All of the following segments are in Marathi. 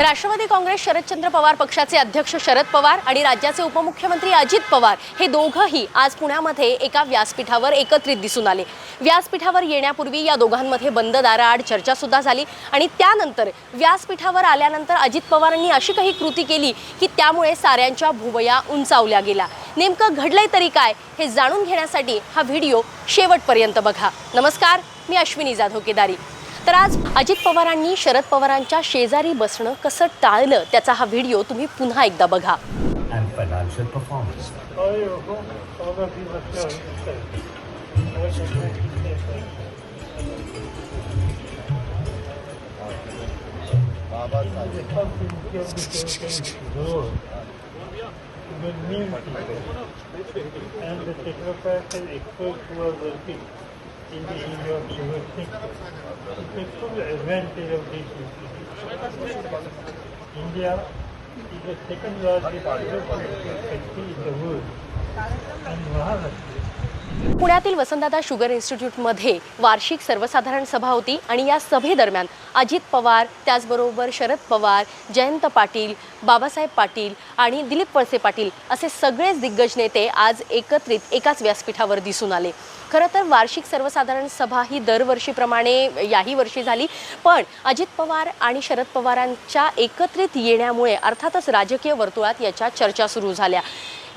राष्ट्रवादी काँग्रेस शरदचंद्र पवार पक्षाचे अध्यक्ष शरद पवार आणि राज्याचे उपमुख्यमंत्री अजित पवार हे दोघंही आज पुण्यामध्ये एका व्यासपीठावर एकत्रित दिसून आले. व्यासपीठावर येण्यापूर्वी या दोघांमध्ये बंद दाराआड चर्चासुद्धा झाली आणि त्यानंतर व्यासपीठावर आल्यानंतर अजित पवारांनी अशी काही कृती केली की त्यामुळे साऱ्यांच्या भुवया उंचावल्या गेल्या. नेमकं घडलंय तरी काय हे जाणून घेण्यासाठी हा व्हिडिओ शेवटपर्यंत बघा. नमस्कार मी अश्विनी जाधव केदारी. तर आज अजित पवारांनी शरद पवारांच्या शेजारी बसणं कसं टाळलं त्याचा हा व्हिडिओ तुम्ही पुन्हा एकदा बघा. India is the second largest in the world. पुण्यातील वसंतदादा शुगर इन्स्टिट्यूटमध्ये वार्षिक सर्वसाधारण सभा होती आणि या सभेदरम्यान अजित पवार त्याचबरोबर शरद पवार जयंत पाटील बाबासाहेब पाटील आणि दिलीप वळसे पाटील असे सगळेच दिग्गज नेते आज एकत्रित एकाच व्यासपीठावर दिसून आले खरं तर वार्षिक सर्वसाधारण सभा ही दरवर्षीप्रमाणे याही वर्षी झाली. पण अजित पवार आणि शरद पवारांच्या एकत्रित येण्यामुळे अर्थातच राजकीय वर्तुळात याच्या चर्चा सुरू झाल्या.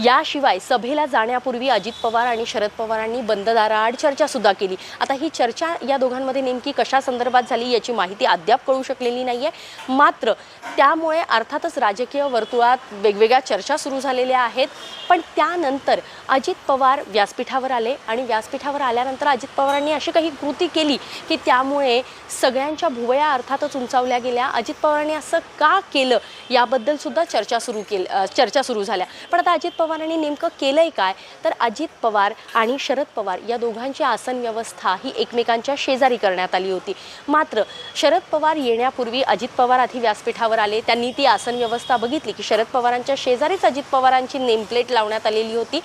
याशिवाय सभेला जाण्यापूर्वी अजित पवार आणि शरद पवारांनी बंद दाराआड चर्चासुद्धा केली. आता ही चर्चा या दोघांमध्ये नेमकी कशा संदर्भात झाली याची माहिती अद्याप कळू शकलेली नाही आहे मात्र त्यामुळे अर्थातच राजकीय वर्तुळात वेगवेगळ्या चर्चा सुरू झालेल्या आहेत. पण त्यानंतर अजित पवार व्यासपीठावर आले आणि व्यासपीठावर आल्यानंतर अजित पवारांनी अशी काही कृती केली की त्यामुळे सगळ्यांच्या भुवया अर्थातच उंचावल्या गेल्या. अजित पवारांनी असं का केलं? याबद्दलसुद्धा चर्चा सुरू केल चर्चा सुरू झाल्या. पण आता अजित पवार पवारांनी नेमकं केलंय काय? तर अजित पवार आणि शरद पवार या दोघांची आसन व्यवस्था ही एकमेकांच्या शेजारी करण्यात आली होती. मात्र शरद पवार येण्यापूर्वी अजित पवार आधी व्यासपीठावर आले. त्यांनी ती आसन व्यवस्था बघितली की शरद पवारांच्या शेजारीच अजित पवारांची नेमप्लेट लावण्यात आलेली होती.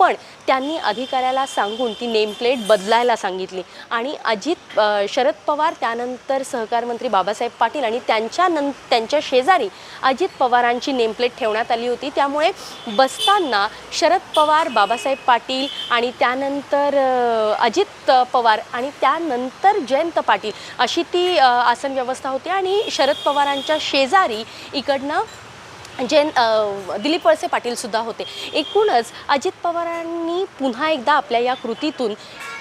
पण त्यांनी अधिकाऱ्याला सांगून ती नेमप्लेट बदलायला सांगितली. आणि अजित शरद पवार त्यानंतर सहकार मंत्री बाबासाहेब पाटील आणि त्यांच्या नं त्यांच्या शेजारी अजित पवारांची नेमप्लेट ठेवण्यात आली होती. त्यामुळे बसताना शरद पवार बाबासाहेब पाटील आणि त्यानंतर अजित पवार आणि त्यानंतर जयंत पाटील अशी ती आसन व्यवस्था होती. आणि शरद पवारांच्या शेजारी इकडनं जैन दिलीप वळसे पाटीलसुद्धा होते. एकूणच अजित पवारांनी पुन्हा एकदा आपल्या या कृतीतून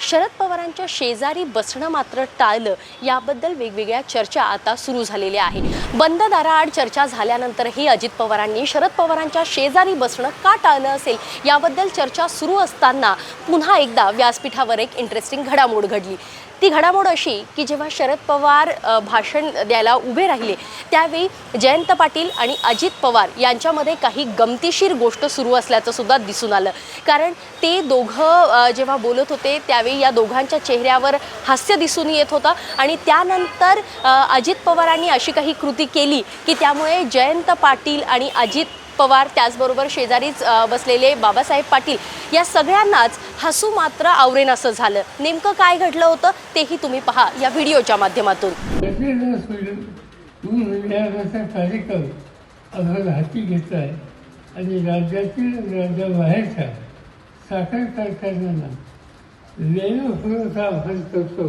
शरद पवारांच्या शेजारी बसणं मात्र टाळलं. याबद्दल वेगवेगळ्या चर्चा आता सुरू झालेल्या आहे बंद दाराआड चर्चा झाल्यानंतरही अजित पवारांनी शरद पवारांच्या शेजारी बसणं का टाळलं असेल? याबद्दल चर्चा सुरू असताना पुन्हा एकदा व्यासपीठावर एक इंटरेस्टिंग घडामोड घडली. ती घडामोड अशी की जेव्हा शरद पवार भाषण द्यायला उभे राहिले त्यावेळी जयंत पाटील आणि अजित पवार यांच्यामध्ये काही गमतीशीर गोष्ट सुरू असल्याचं सुद्धा दिसून आलं. कारण ते दोघं जेव्हा बोलत होते त्यावेळी या दोघांच्या चेहऱ्यावर हास्य दिसून येत होतं आणि त्यानंतर अजित पवारांनी अशी काही कृती केली की त्यामुळे जयंत पाटील आणि अजित पवार त्याचबरोबर शेजारीच बसलेले बाबासाहेब पाटील या सगळ्यांनाच हसू मात्र आवरेन असं झालं. नेमकं काय घडलं होतं तेही तुम्ही पहा या व्हिडिओच्या माध्यमातून. कार्यक्रम हाती घेतला आहे आणि राज्यातील राज्याबाहेरच्या साखर कारखान्यांना लेणं पुरवठा आपण करतो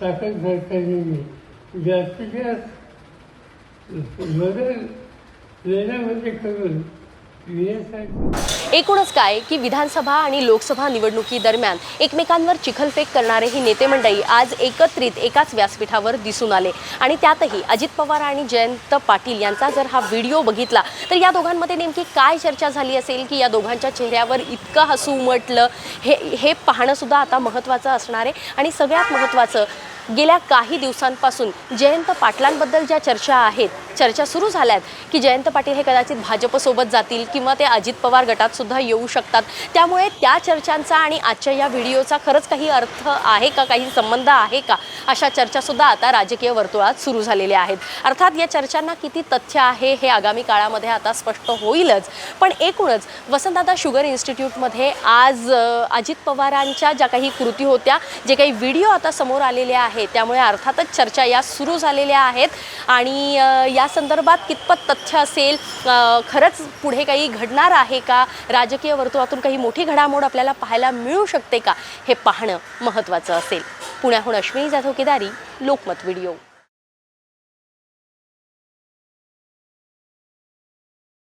साखर कारखान्याने जास्तीत जास्त बदल एकूणच काय की विधानसभा आणि लोकसभा निवडणुकीदरम्यान एकमेकांवर चिखलफेक करणारे ही नेते मंडळी आज एकत्रित एकाच व्यासपीठावर दिसून आले. आणि त्यातही अजित पवार आणि जयंत पाटील यांचा जर हा व्हिडिओ बघितला तर या दोघांमध्ये नेमकी काय चर्चा झाली असेल की या दोघांच्या चेहऱ्यावर इतकं हसू उमटलं? हे हे पाहणंसुद्धा आता महत्त्वाचं असणार आहे. आणि सगळ्यात महत्त्वाचं गेल्या काही दिवसांपासून जयंत पाटलांबद्दल ज्या चर्चा आहेत चर्चा सुरू झाल्या आहेत की जयंत पाटील हे कदाचित भाजपसोबत जातील किंवा ते अजित पवार गटात सुद्धा येऊ शकतात. त्यामुळे त्या चर्चांचा आणि आजच्या या व्हिडिओचा खरंच काही अर्थ आहे का काही संबंध आहे का अशा चर्चासुद्धा आता राजकीय वर्तुळात सुरू झालेल्या आहेत. अर्थात या चर्चांना किती तथ्य आहे हे आगामी काळामध्ये आता स्पष्ट होईलच. पण एकूणच वसंतदादा शुगर इन्स्टिट्यूटमध्ये आज अजित पवारांच्या ज्या काही कृती होत्या जे काही व्हिडिओ आता समोर आलेले आहेत त्यामुळे अर्थातच चर्चा या सुरू झालेल्या आहेत. आणि या या संदर्भात कितपत तथ्य असेल? खरंच पुढे काही घडणार आहे का? राजकीय वर्तुळातून काही मोठी घडामोड आपल्याला पाहायला मिळू शकते का? हे पाहणं महत्त्वाचं असेल. पुण्याहून अश्विनी जाधव केदारी लोकमत व्हिडिओ.